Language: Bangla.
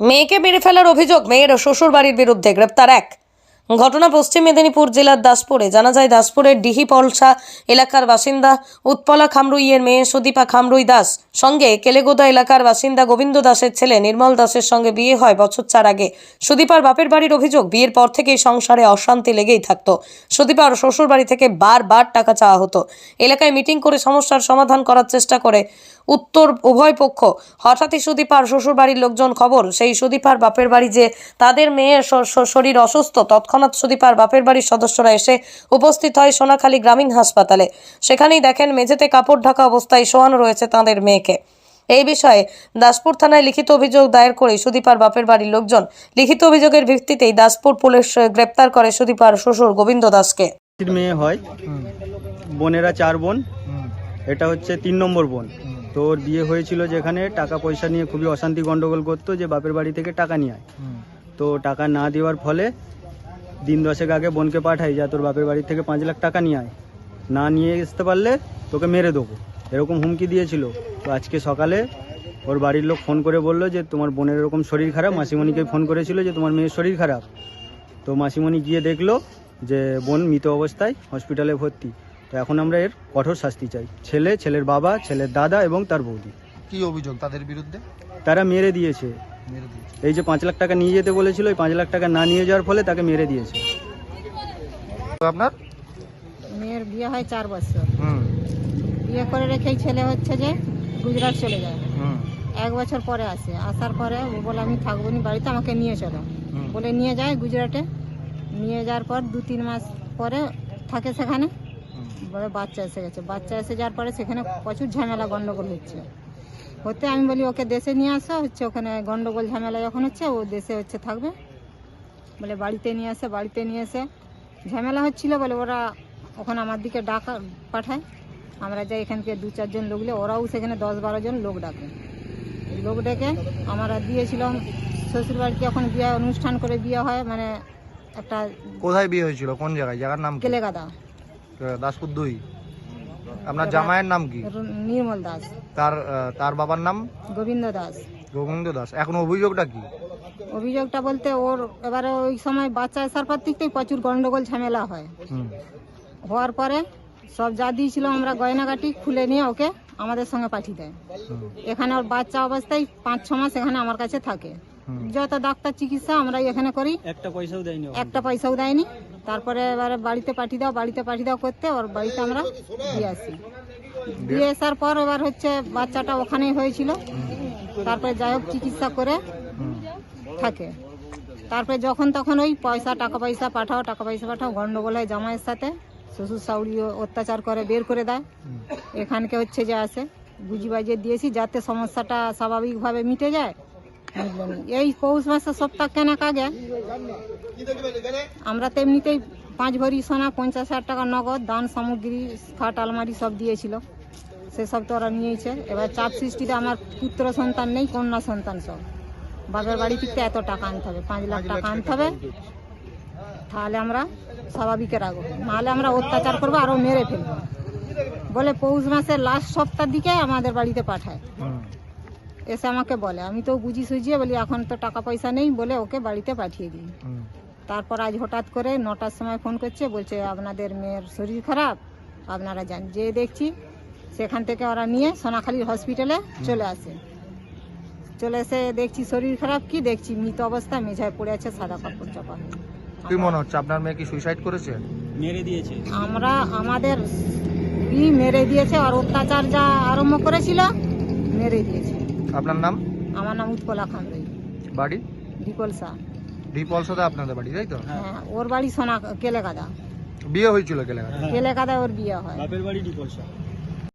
মেয়েকে মেরে ফেলার অভিযোগ মেয়ের শ্বশুর বাড়ির বিরুদ্ধে গ্রেপ্তার এক। ঘটনা পশ্চিম মেদিনীপুর জেলার দাসপুরে। জানা যায়, দাসপুরের ডিহি পলসা এলাকার বাসিন্দা উৎপলা খামরুইয়ের মেয়ে সুদীপা খামরুই দাস সঙ্গে কেলেগোদা এলাকার বাসিন্দা গোবিন্দ দাসের ছেলে নির্মল দাসের সঙ্গে বিয়ে হয় বছর চার আগে। সুদীপার বাপের বাড়ির অভিযোগ, বিয়ের পর থেকেই সংসারে অশান্তি লেগেই থাকত। সুদীপার শ্বশুর বাড়ি থেকে বারবার টাকা চাওয়া হতো। এলাকায় মিটিং করে সমস্যার সমাধান করার চেষ্টা করে উত্তর উভয় পক্ষ। হঠাৎই সুদীপার শ্বশুর বাড়ির লোকজন খবর, সেই সুদীপার বাপের বাড়ি যে তাদের মেয়ের শরীর অসুস্থ, তৎক্ষণাৎ সুদীপার বাপের বাড়ির সদস্যরা এসে উপস্থিত হয় সোনাখালী গ্রামীণ হাসপাতালে। সেখানেই দেখেন মেঝেতে কাপড় ঢাকা অবস্থায় শোয়ানো রয়েছে তাদের মেয়েকে। এই বিষয়ে দাসপুর থানায় লিখিত অভিযোগ দায়ের করে সুদীপার বাপের বাড়ির লোকজন লিখিত অভিযোগের ভিত্তিতেই দাসপুর পুলিশ গ্রেপ্তার করে সুদীপার শ্বশুর গোবিন্দ দাসকে। মেয়ে হয়। বোনেরা চার বোন। এটা হচ্ছে তিন নম্বর বোন। তো ওর বিয়ে হয়েছিল যেখানে টাকা পয়সা নিয়ে খুবই অশান্তি গন্ডগোল করতো যে বাপের বাড়ি থেকে টাকা নিয়ে তো টাকা না দেওয়ার ফলে দিন দশেক আগে বোনকে পাঠাই যা তোর বাপের বাড়ি থেকে পাঁচ লাখ টাকা নিয়ে আয়। না নিয়ে আসতে পারলে তোকে মেরে দেবো। এরকম হুমকি দিয়েছিল। তো আজকে সকালে ওর বাড়ির লোক ফোন করে বলল যে তোমার বোনের এরকম শরীর খারাপ? মাসিমণিকে ফোন করেছিল যে তোমার মেয়ের শরীর খারাপ। তো মাসিমণি গিয়ে দেখল যে বোন মৃত অবস্থায় হসপিটালে ভর্তি। তো এখন আমরা এর কঠোর শাস্তি চাই। ছেলে ছেলের বাবা ছেলের দাদা এবং তার বৌদি। কি অভিযোগ তাদের বিরুদ্ধে? তারা মেরে দিয়েছে। এই যে পাঁচ লাখ টাকা নিয়ে যেতে বলেছিল ওই পাঁচ লাখ টাকা না নিয়ে যাওয়ার ফলে তাকে মেরে দিয়েছে। আপনার? মেয়ের বিয়ে হয় চার বছর। বিয়ে করে রেখেই ছেলে হচ্ছে যে গুজরাট চলে যায়। এক বছর পরে আসে। আসার পরে ও বলে আমি থাকব নি বাড়িতে আমাকে নিয়ে চলো। বলে নিয়ে যায় গুজরাটে। নিয়ে যাওয়ার পর দু তিন মাস পরে থাকে সেখানে। বলে বাচ্চা এসে গেছে। বাচ্চা এসে যাওয়ার পরে সেখানে প্রচুর ঝামেলা গন্ডগোল হচ্ছে। হতে আমি বলি ওকে দেশে নিয়ে আসো হচ্ছে ওখানে গন্ডগোল ঝামেলা যখন হচ্ছে ও দেশে হচ্ছে থাকবে। বলে বাড়িতে নিয়ে আসে বাড়িতে নিয়ে এসে। ঝামেলা হচ্ছিল বলে ওরা ওখানে আমার দিকে ডাকা পাঠায়। আমরা যাই এখান থেকে দু চারজন লোক নিয়ে ওরাও সেখানে দশ বারো জন লোক ডাকে। লোক ডেকে আমরা দিয়েছিলাম শ্বশুরবাড়িতে যখন বিয়ে অনুষ্ঠান করে বিয়ে হয় মানে একটা কোথায় বিয়ে হয়েছিল? কোন জায়গায়? জায়গার নাম কেলেগাদা দাসপুর দুই? আপনার জামাইয়ের নাম কি? নির্মল দাস। তার তার বাবার নাম? গোবিন্দ দাস। গোবিন্দ দাস। এখন অভিযোগটা কি? অভিযোগটা বলতে ওর এবারে ওই সময় বাচ্চা আসার পর থেকেই প্রচুর গন্ডগোল ঝামেলা হয়। হওয়ার পরে সব যা দিয়েছিল আমরা গয়নাগাটি খুলে নিয়ে ওকে আমাদের সঙ্গে পাঠিয়ে দেয়। এখানে ওর বাচ্চা অবস্থায় পাঁচ ছ মাস এখানে আমার কাছে থাকে। যত ডাক্তার চিকিৎসা আমরা এখানে করি। একটা পয়সাও দেয়নি একটা পয়সাও দেয়নি। তারপরে এবারে বাড়িতে পাঠিয়ে দাও বাড়িতে পাঠিয়ে দাও করতে ওর বাড়িতে আমরা দিয়ে আসি। দিয়ে আসার পর এবার হচ্ছে বাচ্চাটা ওখানেই হয়েছিল। তারপরে যাই হোক চিকিৎসা করে থাকে। তারপরে যখন তখন ওই পয়সা টাকা পয়সা পাঠাও টাকা পয়সা পাঠাও গন্ডগোল হয় জামাইয়ের সাথে শ্বশুর শাশুড়ি অত্যাচার করে বের করে দেয়। এখানকে হচ্ছে যে আসে। বুঝি বাজিয়ে দিয়েছি যাতে সমস্যাটা স্বাভাবিকভাবে মিটে যায়। এই পৌষ মাসে সপ্তাহ কেনাক কাজে আমরা তো এমনিতেই পাঁচ ভরি সোনা, পঞ্চাশ হাজার টাকা নগদ, দান, সামগ্রী, খাট, আলমারি সব দিয়েছিল। সেসব তো ওরা নিয়েছে। এবার চাপ সৃষ্টিতে আমার পুত্র সন্তান নেই, কন্যা সন্তান সব। বাপের বাড়ি থেকে এত টাকা আনতে হবে, পাঁচ লাখ টাকা আনতে হবে। তাহলে আমরা স্বাভাবিকে রাখব নাহলে আমরা অত্যাচার করব আরও মেরে ফেলব। বলে পৌষ মাসের লাস্ট সপ্তাহ দিকে আমাদের বাড়িতে পাঠায়। এসে আমাকে বলে আমি তো বুঝি সুঝিয়ে বলি এখন তো টাকা পয়সা নেই বলে ওকে বাড়িতে পাঠিয়ে দিই। তারপর আজ হঠাৎ করে নটার সময় ফোন করছে বলছে আপনাদের মেয়ের শরীর খারাপ আপনারা যান যে দেখছি। সেখান থেকে ওরা নিয়ে সোনাখালীর হসপিটালে চলে আসে। চলে এসে দেখছি শরীর খারাপ কি দেখছি মৃত অবস্থা মেঝায় পড়ে আছে সাদা কাপড় চাপা। কি মনে হচ্ছে আপনার মেয়ে কি সুইসাইড করেছে? মেরে দিয়েছে। আমরা আমাদের ই মেরে দিয়েছে আর অত্যাচার যা আরম্ভ করেছিল মেরে দিয়েছে। আপনার নাম? আমার নাম উৎপলা খান্ডই বাড়ি? ডিপলসা। ডিপলসাতে আপনাদের বাড়ি তাই তো? হ্যাঁ। ওর বাড়ি সোনা কেলেকাদা বিয়ে হয়েছিল কেলেকাদা কেলেকাদা ওর বিয়ে হয়। বাপের বাড়ি ডিপলসা।